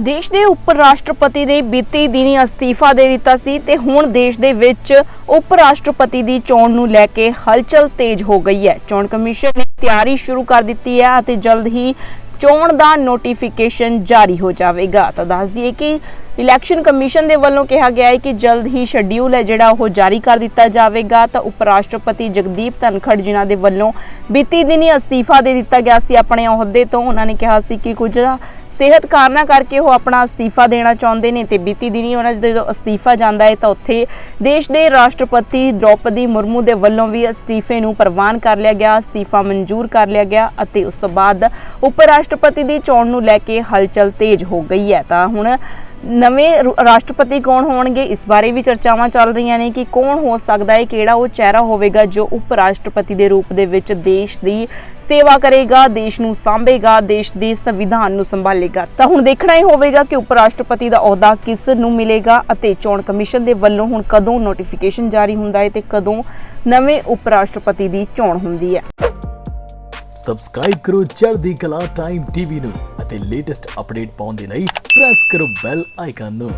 ਦੇਸ਼ ਦੇ ਉਪ ਰਾਸ਼ਟਰਪਤੀ ਨੇ ਬੀਤੀ ਦਿਨੀ ਅਸਤੀਫਾ ਦੇ ਦਿੱਤਾ ਸੀ ਤੇ ਹੁਣ ਦੇਸ਼ ਦੇ ਵਿੱਚ ਉਪ ਰਾਸ਼ਟਰਪਤੀ ਦੀ ਚੋਣ ਨੂੰ ਲੈ ਕੇ ਹਲਚਲ ਤੇਜ਼ ਹੋ ਗਈ ਹੈ। ਚੋਣ ਕਮਿਸ਼ਨ ਨੇ ਤਿਆਰੀ ਸ਼ੁਰੂ ਕਰ ਦਿੱਤੀ ਹੈ ਅਤੇ ਜਲਦ ਹੀ ਚੋਣ ਦਾ ਨੋਟੀਫਿਕੇਸ਼ਨ ਜਾਰੀ ਹੋ ਜਾਵੇਗਾ। ਤਾਂ ਦੱਸ ਦਈਏ ਕਿ ਇਲੈਕਸ਼ਨ ਕਮਿਸ਼ਨ ਦੇ ਵੱਲੋਂ ਕਿਹਾ ਗਿਆ ਹੈ ਕਿ ਜਲਦ ਹੀ ਸ਼ੈਡਿਊਲ ਹੈ ਜਿਹੜਾ ਉਹ ਜਾਰੀ ਕਰ ਦਿੱਤਾ ਜਾਵੇਗਾ। ਤਾਂ ਉਪ ਰਾਸ਼ਟਰਪਤੀ ਜਗਦੀਪ ਧਨਖੜ ਜਿਨ੍ਹਾਂ ਦੇ ਵੱਲੋਂ ਬੀਤੀ ਦਿਨੀ ਅਸਤੀਫਾ ਦੇ ਦਿੱਤਾ ਗਿਆ ਸੀ ਆਪਣੇ ਅਹੁਦੇ ਤੋਂ, ਉਹਨਾਂ ਨੇ ਕਿਹਾ ਸੀ ਕਿ ਕੁਝ ਸਿਹਤ ਕਾਰਨਾਂ ਕਰਕੇ ਉਹ ਆਪਣਾ ਅਸਤੀਫਾ ਦੇਣਾ ਚਾਹੁੰਦੇ ਨੇ ਤੇ ਬੀਤੀ ਦਿਨੀ ਉਹਨਾਂ ਦਾ ਜਦੋਂ ਅਸਤੀਫਾ ਜਾਂਦਾ ਹੈ ਤਾਂ ਉੱਥੇ ਦੇਸ਼ ਦੇ ਰਾਸ਼ਟਰਪਤੀ ਦ੍ਰੋਪਦੀ ਮੁਰਮੂ ਦੇ ਵੱਲੋਂ ਵੀ ਅਸਤੀਫੇ ਨੂੰ ਪ੍ਰਵਾਨ ਕਰ ਲਿਆ ਗਿਆ, ਅਸਤੀਫਾ ਮਨਜ਼ੂਰ ਕਰ ਲਿਆ ਗਿਆ ਅਤੇ ਉਸ ਤੋਂ ਬਾਅਦ ਉਪ ਰਾਸ਼ਟਰਪਤੀ ਦੀ ਚੋਣ ਨੂੰ ਲੈ ਕੇ ਹਲਚਲ ਤੇਜ਼ ਹੋ ਗਈ ਹੈ। ਤਾਂ ਹੁਣ ਨਵੇਂ ਰਾਸ਼ਟਰਪਤੀ ਕੌਣ ਹੋਣਗੇ? ਇਸ ਬਾਰੇ ਵੀ ਚਰਚਾਵਾਂ ਚੱਲ ਰਹੀਆਂ ਨੇ ਕਿ ਕੌਣ ਹੋ ਸਕਦਾ ਹੈ, ਕਿਹੜਾ ਉਹ ਚਿਹਰਾ ਹੋਵੇਗਾ ਜੋ ਉਪ ਰਾਸ਼ਟਰਪਤੀ ਦੇ ਰੂਪ ਦੇ ਵਿੱਚ ਦੇਸ਼ ਦੀ ਸੇਵਾ ਕਰੇਗਾ, ਦੇਸ਼ ਨੂੰ ਸਾਂਭੇਗਾ, ਦੇਸ਼ ਦੇ ਸੰਵਿਧਾਨ ਨੂੰ ਸੰਭਾਲੇਗਾ। ਤਾਂ ਹੁਣ ਦੇਖਣਾ ਹੀ ਹੋਵੇਗਾ ਕਿ ਉਪ ਰਾਸ਼ਟਰਪਤੀ ਦਾ ਅਹੁਦਾ ਕਿਸ ਨੂੰ ਮਿਲੇਗਾ ਅਤੇ ਚੋਣ ਕਮਿਸ਼ਨ ਦੇ ਵੱਲੋਂ ਹੁਣ ਕਦੋਂ ਨੋਟੀਫਿਕੇਸ਼ਨ ਜਾਰੀ ਹੁੰਦਾ ਹੈ ਤੇ ਕਦੋਂ ਨਵੇਂ ਉਪ ਰਾਸ਼ਟਰਪਤੀ ਦੀ ਚੋਣ ਹੁੰਦੀ ਹੈ। ਸਬਸਕ੍ਰਾਈਬ ਕਰੋ ਚੜ੍ਹਦੀ ਕਲਾ ਟਾਈਮ ਟੀਵੀ ਨੂੰ ਅਤੇ ਲੇਟੈਸਟ ਅਪਡੇਟ ਪਾਉਣ ਦੇ ਲਈ ਪ੍ਰੈਸ ਕਰੋ ਬੈਲ ਆਈਕਨ ਨੂੰ।